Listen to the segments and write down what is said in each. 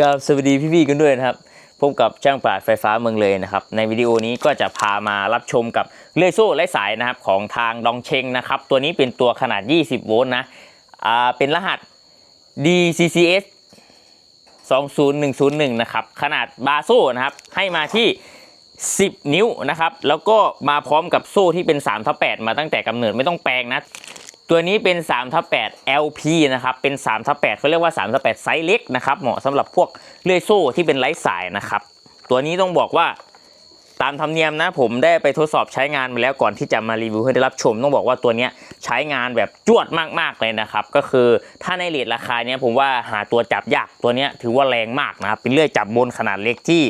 กับสวัสดีพี่ๆกันด้วยนะครับพบกับช่างปราดไฟฟ้าเมืองเลยนะครับ ในวิดีโอนี้ก็จะพามารับชมกับเลื่อยโซ่ไร้สายนะครับของทางดองเชงนะครับ ตัวนี้เป็นตัวขนาด 20 โวลต์นะอ่าเป็นรหัส DCCS 20101 นะครับขนาดบาโซ่นะครับให้มาที่ 10 นิ้วนะครับ แล้วก็มาพร้อมกับโซ่ที่เป็น3ทับ8มาตั้งแต่กำเนิดไม่ต้องแปลงนะ ตัวนี้เป็น3ทับ8 LP นะครับ เป็น3ทับ8เขาเรียกว่า3ทับ8ไซส์เล็กนะครับ เหมาะสำหรับพวกเลื่อยโซ่ที่เป็นไร้สายนะครับ ตัวนี้ต้องบอกว่าตามธรรมเนียมนะผมได้ไปทดสอบใช้งานมาแล้วก่อนที่จะมารีวิวให้ได้รับชม ต้องบอกว่าตัวนี้ใช้งานแบบจวดมากๆเลยนะครับ ก็คือถ้าในเรทราคาเนี้ยผมว่าหาตัวจับยากตัวนี้ถือว่าแรงมากนะครับเป็นเลื่อยจับบนขนาดเล็กที่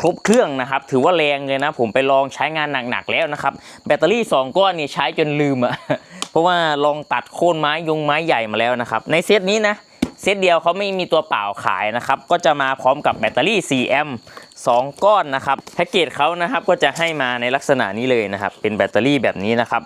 ครบเครื่องนะครับ ถือว่าแรงเลยนะ ผมไปลองใช้งานหนักๆแล้วนะครับ แบตเตอรี่ 2 ก้อนนี่ใช้จนลืมอะ เพราะว่าลองตัดโค่นไม้ยุงไม้ใหญ่มาแล้วนะครับ ในเซตนี้นะเซตเดียวเขาไม่มีตัวเปล่าขายนะครับ ก็จะมาพร้อมกับแบตเตอรี่4แอมป์2ก้อนนะครับ แพ็กเกจเขานะครับก็จะให้มาในลักษณะนี้เลยนะครับ เป็นแบตเตอรี่แบบนี้นะครับ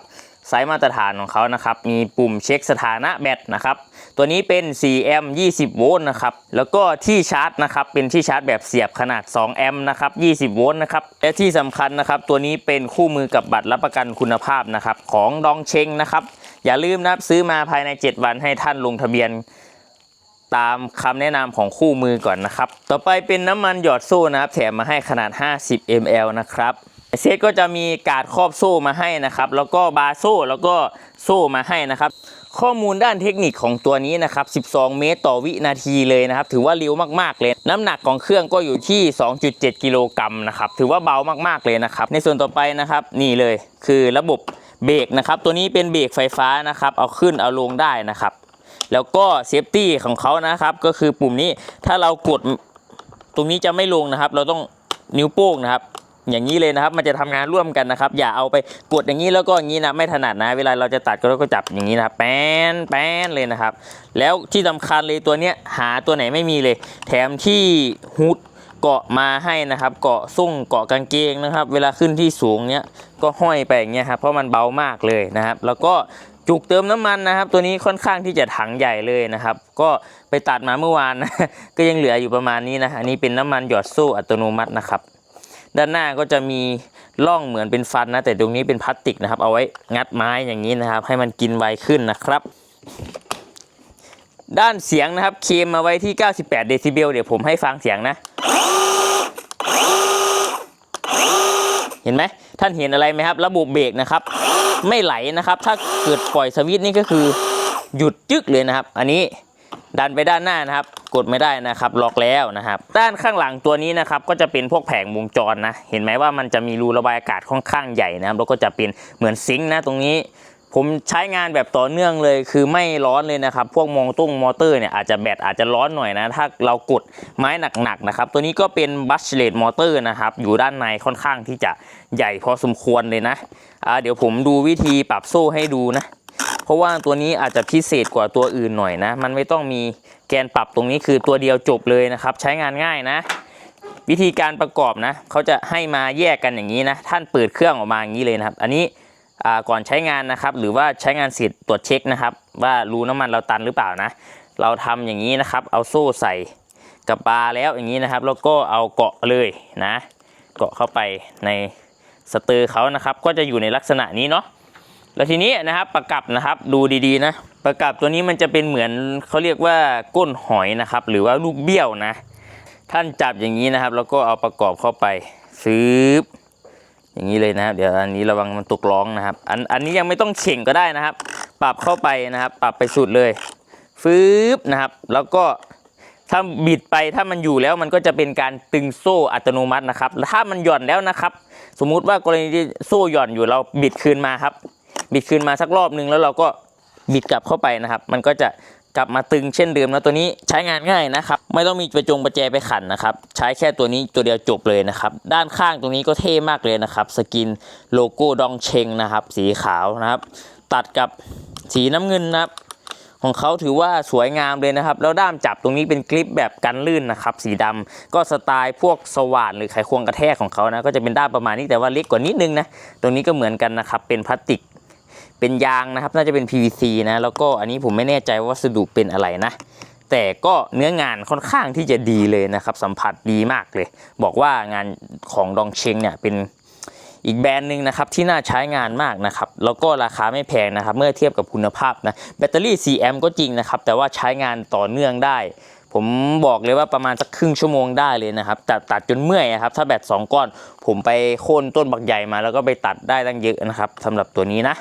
ไซส์มาตรฐานของเขานะครับ มีปุ่มเช็คสถานะแบตนะครับ ตัวนี้เป็น 4 แอมป์ 20 โวลต์นะครับ แล้วก็ที่ชาร์จนะครับ เป็นที่ชาร์จแบบเสียบขนาด 2 แอมป์นะครับ 20 โวลต์นะครับ และที่สำคัญนะครับ ตัวนี้เป็นคู่มือกับบัตรรับประกันคุณภาพนะครับ ของดองเชงนะครับ อย่าลืมนะครับซื้อมาภายใน 7 วันให้ท่านลงทะเบียนตามคำแนะนำของคู่มือก่อนนะครับ ต่อไปเป็นน้ำมันหยอดโซ่นะครับ แถมมาให้ขนาด 50 ml นะครับ เซตก็จะมีการครอบโซ่มาให้นะครับ แล้วก็บาโซ่แล้วก็โซ่มาให้นะครับ ข้อมูลด้านเทคนิคของตัวนี้นะครับ 12 เมตรต่อวินาทีเลยนะครับ ถือว่าเร็วมากๆเลย น้ำหนักของเครื่องก็อยู่ที่ 2.7 กิโลกรัมนะครับ ถือว่าเบามากๆเลยนะครับ ในส่วนต่อไปนะครับ นี่เลยคือระบบเบรกนะครับ ตัวนี้เป็นเบรกไฟฟ้านะครับ เอาขึ้นเอาลงได้นะครับ แล้วก็เซฟตี้ของเขานะครับ ก็คือปุ่มนี้ถ้าเรากดตรงนี้จะไม่ลงนะครับ เราต้องนิ้วโป้งนะครับ อย่างนี้เลยนะครับ มันจะทำงานร่วมกันนะครับ อย่าเอาไปกดอย่างนี้แล้วก็อย่างนี้นะไม่ถนัดนะ เวลาเราจะตัดก็เราก็จับอย่างนี้นะครับแป้นแป้นเลยนะครับ แล้วที่สำคัญเลยตัวเนี้ยหาตัวไหนไม่มีเลย แถมที่ฮุดเกาะมาให้นะครับ เกาะส่งเกาะกางเกงนะครับ เวลาขึ้นที่สูงเนี้ยก็ห้อยไปอย่างเงี้ยครับเพราะมันเบามากเลยนะครับ แล้วก็จุกเติมน้ำมันนะครับ ตัวนี้ค่อนข้างที่จะถังใหญ่เลยนะครับ ก็ไปตัดมาเมื่อวานนะก็ยังเหลืออยู่ประมาณนี้นะอันนี้เป็นน้ำมันหยอดโซ่อัตโนมัตินะครับ ด้านหน้าก็จะมีร่องเหมือนเป็นฟันนะ แต่ตรงนี้เป็นพลาสติกนะครับ เอาไว้งัดไม้อย่างนี้นะครับ ให้มันกินไวขึ้นนะครับ ด้านเสียงนะครับ เคมมาไว้ที่ 98 เดซิเบลเดี๋ยวผมให้ฟังเสียงนะ เห็นไหมท่านเห็นอะไรไหมครับ ระบบเบรกนะครับ ไม่ไหลนะครับ ถ้าเกิดปล่อยสวิตช์นี่ก็คือหยุดจึกเลยนะครับ อันนี้ ดันไปด้านหน้านะครับ กดไม่ได้นะครับล็อกแล้วนะครับ ด้านข้างหลังตัวนี้นะครับก็จะเป็นพวกแผงวงจรนะ เห็นไหมว่ามันจะมีรูระบายอากาศค่อนข้างใหญ่นะครับแล้วก็จะเป็นเหมือนซิงค์นะตรงนี้ ผมใช้งานแบบต่อเนื่องเลย คือไม่ร้อนเลยนะครับ พวกมองตุ้งมอเตอร์เนี่ยอาจจะแบตอาจจะร้อนหน่อยนะ ถ้าเรากดไม้หนักๆนะครับ ตัวนี้ก็เป็นบัสเลตมอเตอร์นะครับ อยู่ด้านในค่อนข้างที่จะใหญ่พอสมควรเลยนะอ่าเดี๋ยวผมดูวิธีปรับโซ่ให้ดูนะ ราะว่าตัวนี้อาจจะพิเศษกว่าตัวอื่นหน่อยนะ มันไม่ต้องมีแกนปรับตรงนี้คือตัวเดียวจบเลยนะครับ ใช้งานง่ายนะ วิธีการประกอบนะเขาจะให้มาแยกกันอย่างนี้นะ ท่านเปิดเครื่องออกมาอย่างนี้เลยนะครับ อันนี้ก่อนใช้งานนะครับ หรือว่าใช้งานเสร็จตรวจเช็คนะครับ ว่ารูน้ำมันเราตันหรือเปล่านะ เราทำอย่างนี้นะครับ เอาโซ่ใส่กับบาร์แล้วอย่างนี้นะครับ แล้วก็เอาเกาะเลยนะ เกาะเข้าไปในสเตอร์เขานะครับ ก็จะอยู่ในลักษณะนี้เนาะ แล้วทีนี้นะครับประกับนะครับดูดีๆนะประกับตัวนี้มันจะเป็นเหมือนเขาเรียกว่าก้นหอยนะครับ หรือว่าลูกเบี้ยวนะ ท่านจับอย่างนี้นะครับ แล้วก็เอาประกอบเข้าไปซื้ออย่างนี้เลยนะครับ เดี๋ยวอันนี้ระวังมันตกร้องนะครับ อันอันนี้ยังไม่ต้องเข่งก็ได้นะครับ ปรับเข้าไปนะครับ ปรับไปสุดเลยฟืบนะครับ แล้วก็ถ้าบิดไปถ้ามันอยู่แล้วมันก็จะเป็นการตึงโซ่อัตโนมัตินะครับถ้ามันหย่อนแล้วนะครับ สมมุติว่ากรณีที่โซ่หย่อนอยู่เราบิดคืนมาครับ บิดคืนมาสักรอบนึงแล้วเราก็บิดกลับเข้าไปนะครับ มันก็จะกลับมาตึงเช่นเดิมแล้วตัวนี้ใช้งานง่ายนะครับ ไม่ต้องมีประจงประแจไปขันนะครับ ใช้แค่ตัวนี้ตัวเดียวจบเลยนะครับ ด้านข้างตรงนี้ก็เท่มากเลยนะครับ สกินโลโก้ดองเชงนะครับ สีขาวนะครับ ตัดกับสีน้ำเงินนะครับของเขาถือว่าสวยงามเลยนะครับ แล้วด้ามจับตรงนี้เป็นกริปแบบกันลื่นนะครับ สีดำก็สไตล์พวกสว่านหรือไขควงกระแทกของเขานะก็จะเป็นด้ามประมาณนี้แต่ว่าเล็กกว่านิดนึงนะตรงนี้ก็เหมือนกันนะครับเป็นพลาสติก เป็นยางนะครับ น่าจะเป็น PVC นะ แล้วก็อันนี้ผมไม่แน่ใจว่าวัสดุเป็นอะไรนะ แต่ก็เนื้องานค่อนข้างที่จะดีเลยนะครับ สัมผัสดีมากเลย บอกว่างานของดองเชงเนี่ยเป็นอีกแบรนด์หนึ่งนะครับที่น่าใช้งานมากนะครับ แล้วก็ราคาไม่แพงนะครับ เมื่อเทียบกับคุณภาพนะแบตเตอรี่ 4 แอมป์ก็จริงนะครับ แต่ว่าใช้งานต่อเนื่องได้ ผมบอกเลยว่าประมาณสักครึ่งชั่วโมงได้เลยนะครับตัดตัดจนเมื่อยอะครับ ถ้าแบต2ก้อน ผมไปโค่นต้นบักใหญ่มา แล้วก็ไปตัดได้ตั้งเยอะนะครับสำหรับตัวนี้นะ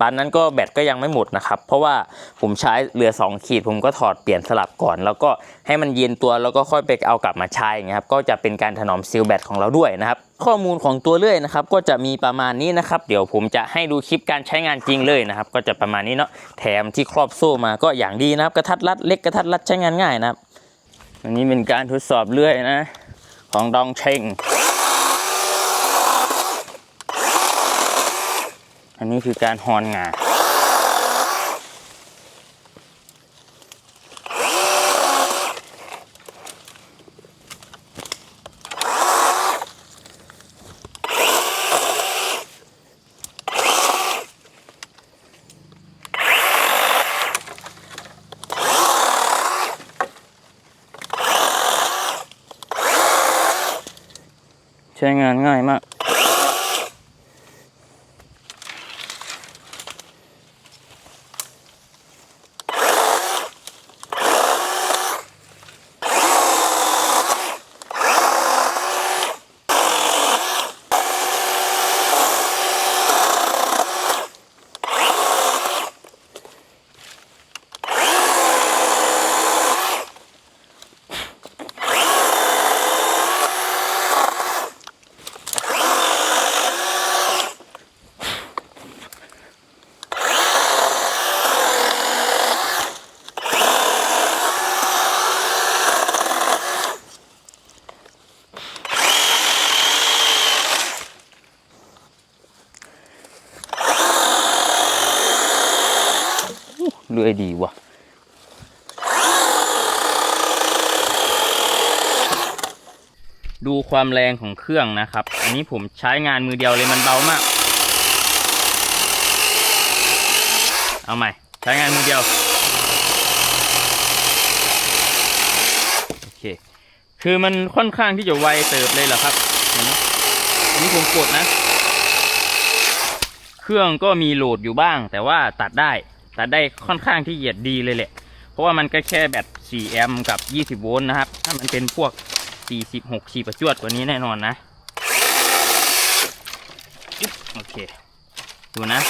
ปานนั้นก็แบตก็ยังไม่หมดนะครับ เพราะว่าผมใช้เหลือ 2 ขีด ผมก็ถอดเปลี่ยนสลับก่อน แล้วก็ให้มันเย็นตัวแล้วก็ค่อยไปเอากลับมาใช้อย่างเงี้ยครับก็จะเป็นการถนอมซีลแบตของเราด้วยนะครับข้อมูลของตัวเลื่อยนะครับก็จะมีประมาณนี้นะครับ เดี๋ยวผมจะให้ดูคลิปการใช้งานจริงเลยนะครับ ก็จะประมาณนี้เนาะแถมที่ครอบโซ่มาก็อย่างดีนะครับ กระทัดรัดเล็กกระทัดรัดใช้งานง่ายนะครับอันนี้เป็นการทดสอบเลื่อยนะ ของดองเชง อันนี้คือการฮอนงาใช้งานง่ายมาก เลื่อยดีวะดูความแรงของเครื่องนะครับ อันนี้ผมใช้งานมือเดียวเลยมันเบามาก เอาใหม่ ใช้งานมือเดียว โอเค คือมันค่อนข้างที่จะไวเติบเลยเหรอครับ อันนี้ผมกดนะ เครื่องก็มีโหลดอยู่บ้าง แต่ว่าตัดได้ แต่ได้ค่อนข้างที่เหยียดดีเลยแหละ เพราะว่ามันก็แค่แบต4แอมป์กับ 20 โวลต์นะครับ ถ้ามันเป็นพวก 40 6ประจวดกว่านี้แน่นอนนะ โอเค ดูนะ